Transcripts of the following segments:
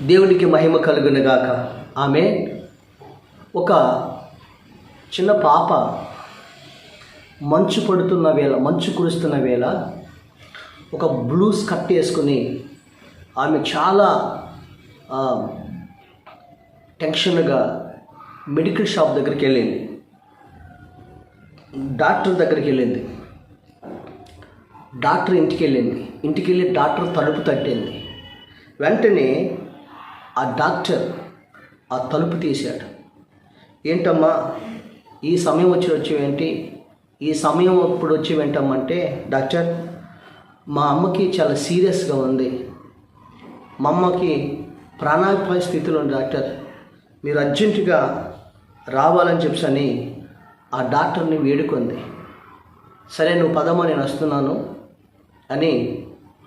దేవునికి మహిమ కలుగునగాక. ఆమె ఒక చిన్న పాప మంచు పడుతున్న వేళ మంచు కురుస్తున్న వేళ ఒక బ్లూ స్కర్ట్ వేసుకుని ఆమె చాలా టెన్షన్గా మెడికల్ షాప్ దగ్గరికి వెళ్ళింది. డాక్టర్ దగ్గరికి వెళ్ళింది. డాక్టర్ ఇంటికి వెళ్ళింది. ఇంటికి వెళ్ళి డాక్టర్ తలుపు తట్టింది. వెంటనే ఆ డాక్టర్ ఆ తలుపు తీశాడు. ఏంటమ్మా ఈ సమయం వచ్చి వచ్చేవేంటి ఈ సమయం ఇప్పుడు వచ్చి వింటామంటే డాక్టర్ మా అమ్మకి చాలా సీరియస్గా ఉంది. మా అమ్మకి ప్రాణాపాయ స్థితిలో ఉంది డాక్టర్. మీరు అర్జెంటుగా రావాలని చెప్పని ఆ డాక్టర్ని వేడుకుంది. సరే నువ్వు పదమా నేను వస్తున్నాను అని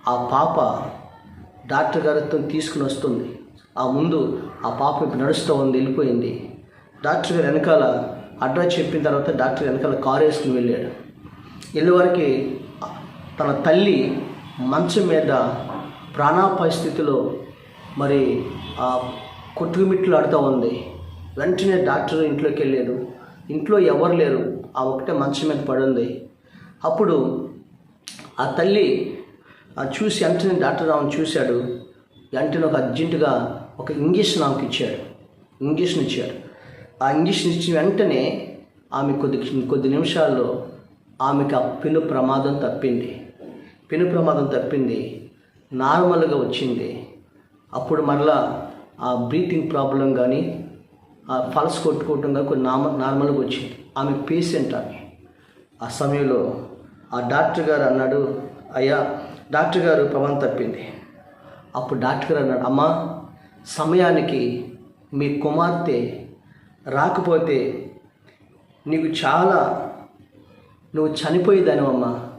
ఆ పాప డాక్టర్ గారితో తీసుకుని వస్తుంది. ఆ ముందు ఆ పాప ఇప్పుడు నడుస్తూ ఉంది వెళ్ళిపోయింది. డాక్టర్ గారు వెనకాల అడ్రస్ చెప్పిన తర్వాత డాక్టర్ వెనకాల కారు వేసుకుని వెళ్ళాడు. వెళ్ళే తన తల్లి మంచం మీద ప్రాణాపాయ స్థితిలో మరి ఆ కొట్టుమిట్లు ఆడుతూ ఉంది. వెంటనే డాక్టర్ ఇంట్లోకి వెళ్ళాడు ఇంట్లో ఎవరు లేరు. ఆ ఒకటే మంచం మీద పడుంది అప్పుడు ఆ తల్లి ఆ చూసి వెంటనే డాక్టర్ ఆమెను చూశాడు. వెంటనే ఒక అర్జెంటుగా ఒక ఇంగ్లీష్ నాకు ఇచ్చాడు ఇంగ్లీష్ని ఇచ్చాడు ఆ ఇంగ్లీష్ని ఇచ్చిన వెంటనే ఆమె కొద్ది కొద్ది నిమిషాల్లో ఆమెకు ఆ పెను ప్రమాదం తప్పింది. పెను ప్రమాదం తప్పింది. నార్మల్గా వచ్చింది. అప్పుడు మరలా ఆ బ్రీతింగ్ ప్రాబ్లం కానీ ఆ పల్స్ కొట్టుకోవటం కానీ కొన్ని నామ నార్మల్గా వచ్చింది. ఆమె పేషెంట్ ఆమె. ఆ సమయంలో ఆ డాక్టర్ గారు అన్నాడు అయ్యా డాక్టర్ గారు ప్రమాదం తప్పింది. అప్పుడు డాక్టర్ గారు అన్నాడు అమ్మా సమయానికి మీ కుమార్తె రాకపోతే నీకు చాలా నువ్వు చనిపోయేదానివమ్మా.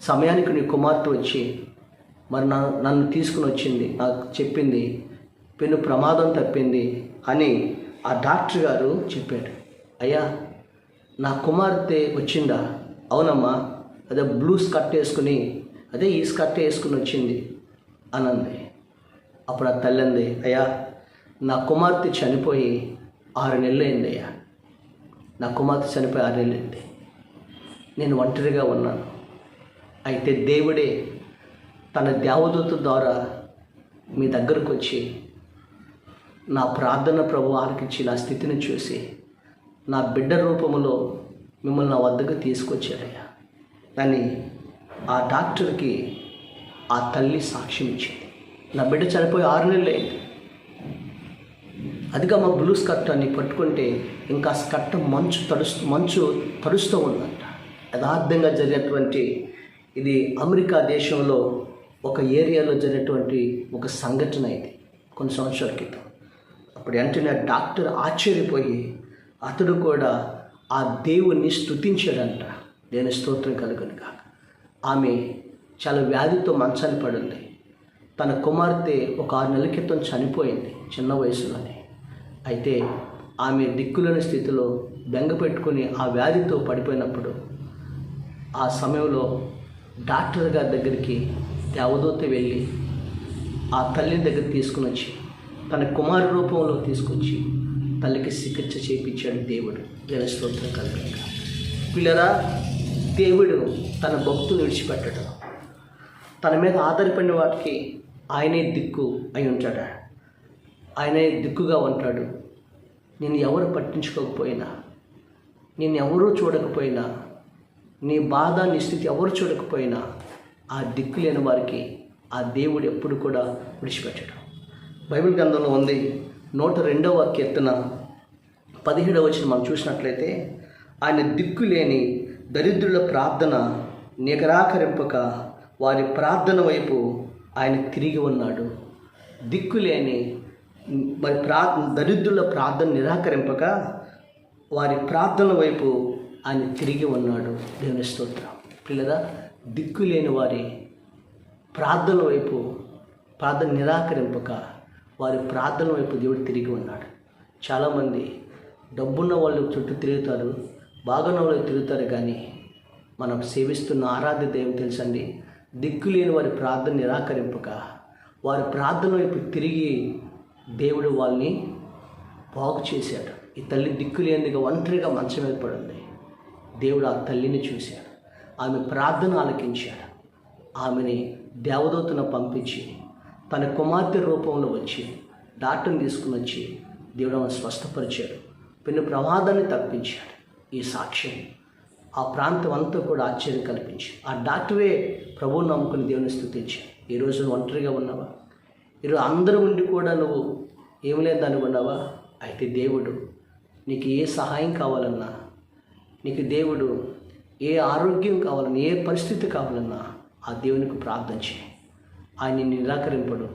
సమయానికి నీ కుమార్తె వచ్చి మరి నా నన్ను తీసుకుని వచ్చింది నాకు చెప్పింది పెను ప్రమాదం తప్పింది అని ఆ డాక్టర్ గారు చెప్పాడు. అయ్యా నా కుమార్తె వచ్చిందా? అవునమ్మా అదే బ్లూ స్కర్ట్ వేసుకుని అదే ఈ స్కర్ట్ వేసుకుని వచ్చింది అనంది. అప్పుడు ఆ తల్లి అంది అయ్యా నా కుమార్తె చనిపోయి ఆరు నెలలు అయింది అయ్యా. నా కుమార్తె చనిపోయి ఆరు నెలలు అయింది నేను ఒంటరిగా ఉన్నాను. అయితే దేవుడే తన దేవదూత ద్వారా మీ దగ్గరకు వచ్చి నా ప్రార్థన ప్రభు ఆలకించి నా స్థితిని చూసి నా బిడ్డ రూపంలో మిమ్మల్ని నా వద్దకు తీసుకొచ్చారయ్యా. అని ఆ డాక్టర్కి ఆ తల్లి సాక్ష్యం ఇచ్చింది నా బిడ్డ చనిపోయి ఆరు నెలలు అయింది. అదిగా మా బ్లూ స్కర్ట్ పట్టుకుంటే ఇంకా స్కర్ట్ మంచు తడుస్తూ మంచు తడుస్తూ ఉందంట. యథార్థంగా జరిగినటువంటి ఇది అమెరికా దేశంలో ఒక ఏరియాలో జరిగినటువంటి ఒక సంఘటన ఇది. కొన్ని సంవత్సరాల క్రితం. అప్పుడు వెంటనే డాక్టర్ ఆశ్చర్యపోయి అతడు కూడా ఆ దేవుణ్ణి స్తుతించాడంట. నేను స్తోత్రం కలుగును కాక ఆమె చాలా వ్యాధితో మంచాన్ని పడింది తన కుమార్తె ఒక ఆరు నెలల క్రితం చనిపోయింది చిన్న వయసులోనే. అయితే ఆమె దిక్కులేని స్థితిలో బెంగ పెట్టుకుని ఆ వ్యాధితో పడిపోయినప్పుడు ఆ సమయంలో డాక్టర్ గారి దగ్గరికి దేవదూత వెళ్ళి ఆ తల్లిని దగ్గర తీసుకుని వచ్చి తన కుమారు రూపంలో తీసుకొచ్చి తల్లికి చికిత్స చేయించాడు దేవుడు. జన స్తోత్రం కలగక పిల్లరా దేవుడు తన భక్తులు విడిచిపెట్టడం తన మీద ఆధారపడిన వాటికి ఆయనే దిక్కు అయి ఉంటాడు? ఆయనే దిక్కుగా ఉంటాడు. నేను ఎవరు పట్టించుకోకపోయినా నేను ఎవరూ చూడకపోయినా నీ బాధ నీ స్థితి ఎవరు చూడకపోయినా ఆ దిక్కు లేని వారికి ఆ దేవుడు ఎప్పుడు కూడా విడిచిపెట్టడం. బైబిల్ గ్రంథంలో ఉంది నూట రెండవ కీర్తన పదిహేడవ వచ్చిన మనం చూసినట్లయితే ఆయన దిక్కు లేని దరిద్రుల ప్రార్థన నికరాకరింపక వారి ప్రార్థన వైపు ఆయన తిరిగి ఉన్నాడు. దిక్కులేని మరి ప్రా దరిద్రుల ప్రార్థన నిరాకరింపక వారి ప్రార్థనల వైపు ఆయన తిరిగి ఉన్నాడు. దేవుని స్తోత్రం. పిల్లదా దిక్కు లేని వారి ప్రార్థన వైపు ప్రార్థన నిరాకరింపక వారి ప్రార్థన వైపు దేవుడు తిరిగి ఉన్నాడు. చాలామంది డబ్బున్న వాళ్ళు చుట్టూ తిరుగుతారు బాగున్న వాళ్ళు తిరుగుతారు కానీ మనం సేవిస్తున్న ఆరాధ్య దేవుని తెలుసండి? దిక్కులేని వారి ప్రార్థన నిరాకరింపక వారి ప్రార్థన వైపు తిరిగి దేవుడు వాళ్ళని బాగు చేశాడు. ఈ తల్లి దిక్కు ఒంటరిగా మంచం ఏర్పడింది దేవుడు ఆ తల్లిని చూశాడు. ఆమె ప్రార్థన ఆలకించాడు. ఆమెని దేవదూతను పంపించి తన కుమార్తె రూపంలో వచ్చి డాక్టర్ని తీసుకుని వచ్చి దేవుడు ఆమెను స్వస్థపరిచాడు. పెను ప్రమాదాన్ని తప్పించాడు. ఈ సాక్ష్యం ఆ ప్రాంతం అంతా కూడా ఆశ్చర్యం కల్పించి ఆ డాక్టరే ప్రభువుని నమ్ముకుని దేవుని స్థుతించి ఈరోజు నువ్వు ఒంటరిగా ఉన్నావా? ఈరోజు అందరూ ఉండి కూడా నువ్వు ఏం లేదు అయితే దేవుడు నీకు ఏ సహాయం కావాలన్నా నీకు దేవుడు ఏ ఆరోగ్యం కావాలన్నా ఏ పరిస్థితి కావాలన్నా ఆ దేవునికి ప్రార్థన చేయి. ఆయన నిరాకరింపడు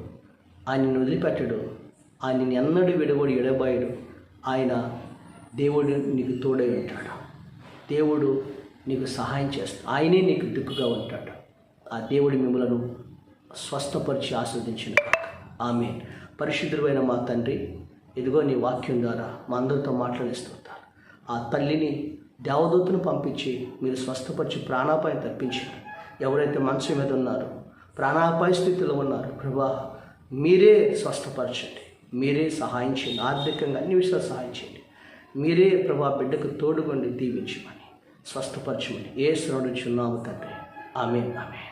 ఆయన వదిలిపెట్టడు ఆయన ఎన్నడూ విడబడి ఎడబాయడు. ఆయన దేవుడు నీకు తోడై ఉంటాడు. దేవుడు నీకు సహాయం చేస్తాడు. ఆయనే నీకు దిక్కుగా ఉంటాడు. ఆ దేవుడి మిమ్మలను స్వస్థపరిచి ఆస్వాదించిన ఆమె పరిశుద్ధుడైన మా తండ్రి ఇదిగో నీ వాక్యం ద్వారా మా అందరితో మాట్లాడిస్తుంటారు ఆ తల్లిని దేవదూతను పంపించి మీరు స్వస్థపరిచి ప్రాణాపాయం తప్పించారు. ఎవరైతే మనసు మీద ఉన్నారో ప్రాణాపాయ స్థితిలో ఉన్నారు ప్రభా మీరే స్వస్థపరచండి. మీరే సహాయం చేయండి. ఆర్థికంగా అన్ని విషయాలు సహాయం చేయండి. మీరే ప్రభా బిడ్డకు తోడుగొండి దీవించమని. స్వస్థపరచుమని ఏ శ్రవణించున్నాము తండ్రి. ఆమె ఆమె